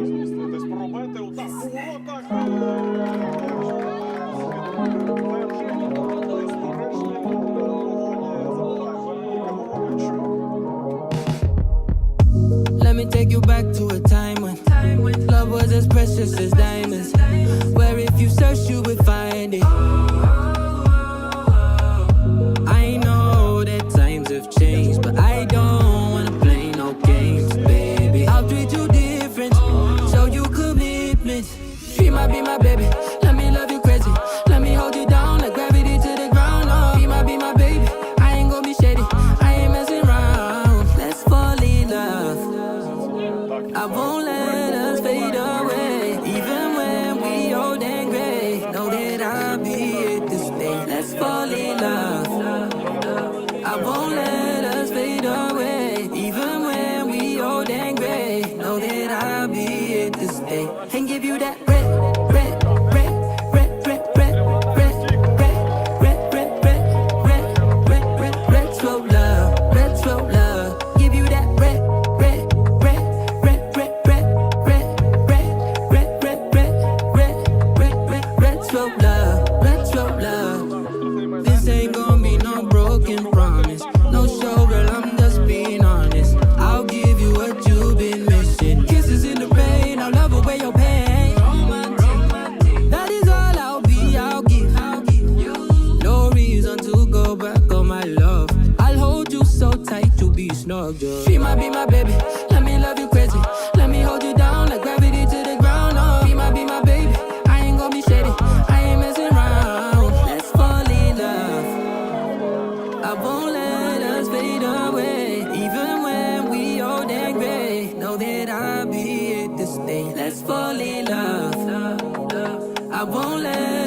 може змістити, спробити удар. Let me take you back to a time when love was as precious as diamonds. Where if you search, you would find it. Eh? day and give you that. Break. Be snug. Just. She might be my baby, let me love you crazy. Let me hold you down like gravity to the ground. Oh, be my, be my baby. I ain't gonna be shady, I ain't messing around. Let's fall in love. I won't let us fade away, even when we old and gray. Know that I'll be here to stay. Let's fall in love. I won't let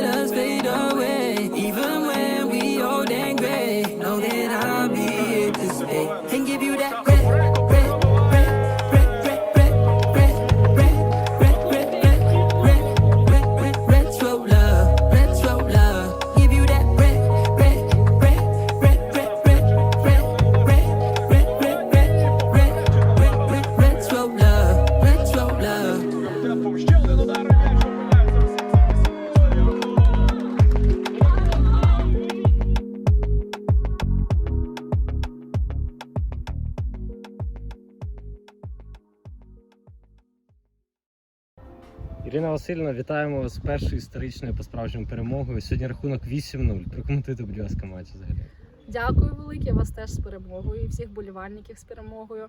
Ірина Васильівна, вітаємо вас з першою історичною по-справжньому перемогою. Сьогодні рахунок 8-0. Прокоментуйте, будь ласка, матч взагалі. Дякую велике вас теж з перемогою і всіх болівальників з перемогою.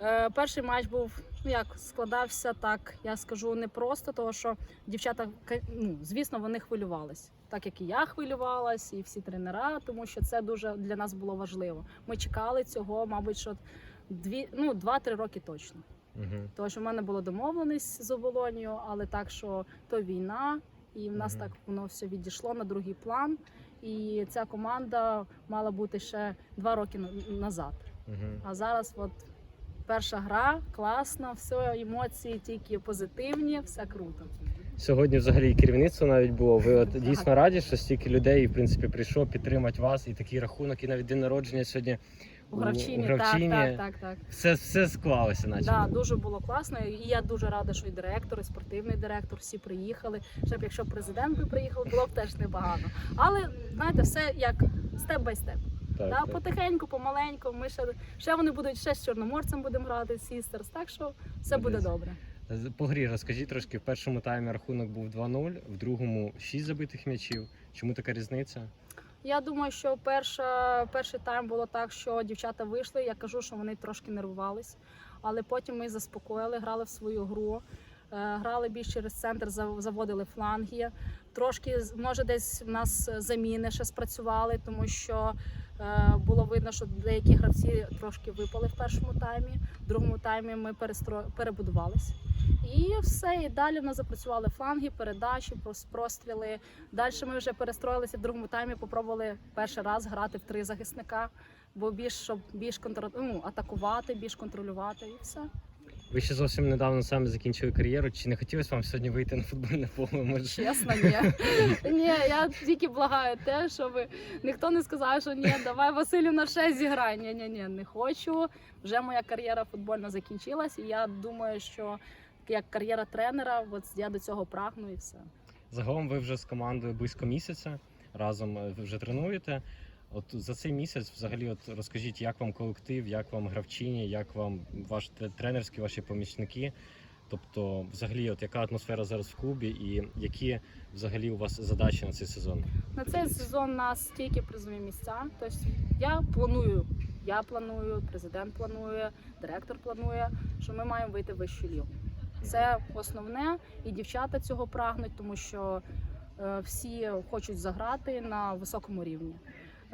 Е, перший матч був ну як складався так, я скажу не просто, тому що дівчата ну, звісно, вони хвилювались, так як і я хвилювалась, і всі тренера, тому що це дуже для нас було важливо. Ми чекали цього, мабуть, що дві ну два-три роки точно. Угу. Тому що в мене було домовленість з оболонію, але так, що то війна, і в нас Мгм. так воно все відійшло на другий план. І ця команда мала бути ще два роки на- назад. Угу. А зараз, от перша гра, класно, все, емоції тільки позитивні, все круто. Сьогодні взагалі керівництво навіть було. Ви от дійсно раді, що стільки людей в принципі прийшло підтримати вас і такий рахунок, і навіть день народження сьогодні У гравчині, Гравчині. так, так, так, так. Все, все склалося, наче. Да, дуже було класно. І я дуже рада, що і директор, і спортивний директор всі приїхали. Ще б якщо президент би приїхав, було б теж непогано. Але знаєте, все як степ бай степ. Так, Да, так. потихеньку, помаленьку. Ми ще ще вони будуть ще з чорноморцем будемо грати, Сістерс. Так що все буде добре. По грі розкажіть трошки. В першому таймі рахунок був 2-0, в другому 6 забитих м'ячів. Чому така різниця? Я думаю, що перша, перший тайм було так, що дівчата вийшли. Я кажу, що вони трошки нервувались, але потім ми заспокоїли, грали в свою гру. е, Грали більш через центр, заводили фланги. Трошки може десь в нас заміни ще спрацювали, тому що було видно, що деякі гравці трошки випали в першому таймі. В другому таймі ми перестро... перебудувались. І все, і далі в нас запрацювали фланги, передачі, простріли. Далі ми вже перестроїлися в другому таймі, попробували перший раз грати в три захисника, бо більш щоб більш контр... ну, атакувати, більш контролювати і все. Ви ще зовсім недавно саме закінчили кар'єру. Чи не хотілося вам сьогодні вийти на футбольне поле? Може, Чесно, ні. Ні, я тільки благаю те, щоб ніхто не сказав, що ні, давай Василівна ще зіграй. Ні, ні, ні, не хочу. Вже моя кар'єра футбольна закінчилась, і я думаю, що як кар'єра тренера, от я до цього прагну і все. Загалом ви вже з командою близько місяця разом е, ви вже тренуєте. От за цей місяць, взагалі, от розкажіть, як вам колектив, як вам гравчині, як вам ваш тренерські ваші помічники. Тобто, взагалі, от яка атмосфера зараз в клубі, і які взагалі у вас задачі на цей сезон? На цей сезон нас тільки призові місця. Тобто я планую, я планую, президент планує, директор планує, що ми маємо вийти в вищу лігу. Це основне, і дівчата цього прагнуть, тому що е, всі хочуть заграти на високому рівні.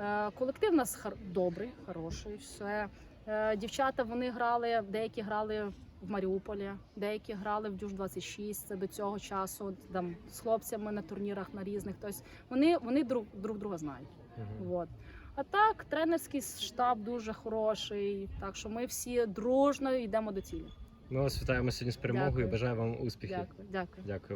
Е, колектив у нас добрий, хороший. Все. Е, дівчата вони грали, деякі грали в Маріуполі, деякі грали в Дюж 26 Це до цього часу там з хлопцями на турнірах на різних. Тобто вони, вони друг, друг друга знають. Вот. А так, тренерський штаб дуже хороший. Так що ми всі дружно йдемо до цілі. Ми вас вітаємо сьогодні з перемогою. Дякую. Бажаю вам успіхів. Дякую, дякую. Дякую.